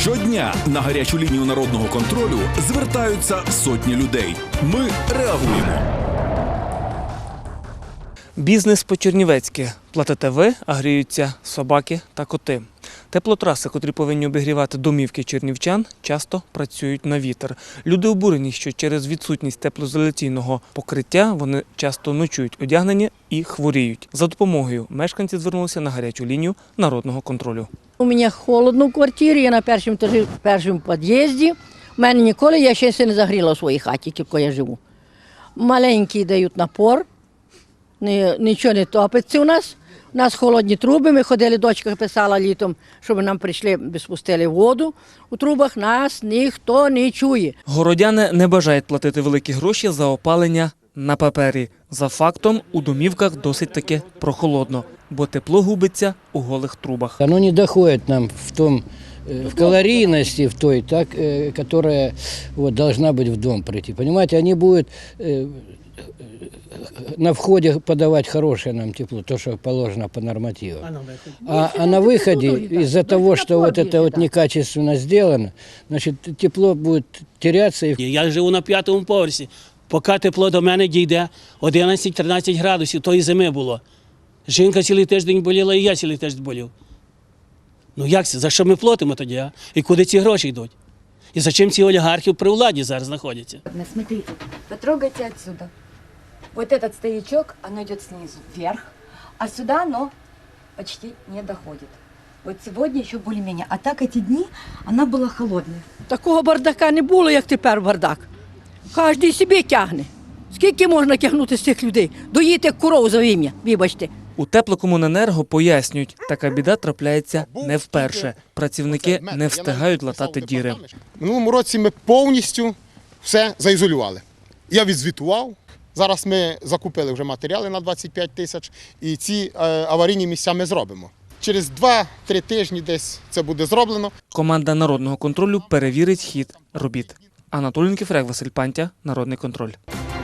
Щодня на гарячу лінію народного контролю звертаються сотні людей. Ми реагуємо. Бізнес по-чернівецьки. Платите ви, а гріються собаки та коти. Теплотраси, котрі повинні обігрівати домівки чернівчан, часто працюють на вітер. Люди обурені, що через відсутність теплоізоляційного покриття вони часто ночують одягнені і хворіють. За допомогою мешканці звернулися на гарячу лінію народного контролю. У мене холодно в квартирі, я на першому етажі, в першому під'їзді. У мене ніколи я ще не загріла у своїй хаті, тільки я живу. Маленькі дають напор, нічого не топиться у нас. У нас холодні труби, ми ходили, дочка писала літом, щоб нам прийшли, спустили воду. У трубах нас ніхто не чує. Городяни не бажають платити великі гроші за опалення на папері. За фактом, у домівках досить таки прохолодно, бо тепло губиться у голих трубах. Оно не доходит нам в том э, в калорийности, в той, так, э, которая вот, должна быть в дом прийти. Понимаете, они будут э, на входе подавать хорошее нам тепло, то, что положено по нормативам. А, а на выходе, из-за того, что вот это вот некачественно сделано, значит, тепло будет теряться и Я живу на п'ятому поверсі. Поки тепло до мене дійде, 11-13 градусів тої зими було. Жінка цілий тиждень боліла, і я цілий тиждень болів. Ну як це? За що ми платимо тоді? А? І куди ці гроші йдуть? І за чим ці олігархи при владі зараз знаходяться? Ладно, Смотрите, потрогайте отсюда. Вот этот стоячок, оно идет снизу вверх, а сюда оно почти не доходит. Вот сегодня еще более-менее. А так эти дни она была холодная. Такого бардака не було, як тепер бардак. Кожен собі тягне. Скільки можна тягнути з цих людей? Доїти як коров за ім'я, вибачте. У теплокомуненерго пояснюють, така біда трапляється не вперше. Працівники не встигають латати діри. Минулому році ми повністю все заізолювали. Я відзвітував. Зараз ми закупили вже матеріали на 25 тисяч, і ці е, аварійні місця ми зробимо. Через 2-3 тижні десь це буде зроблено. Команда народного контролю перевірить хід робіт. Анатолій Кіфрек, Василь Пантя, Народний контроль.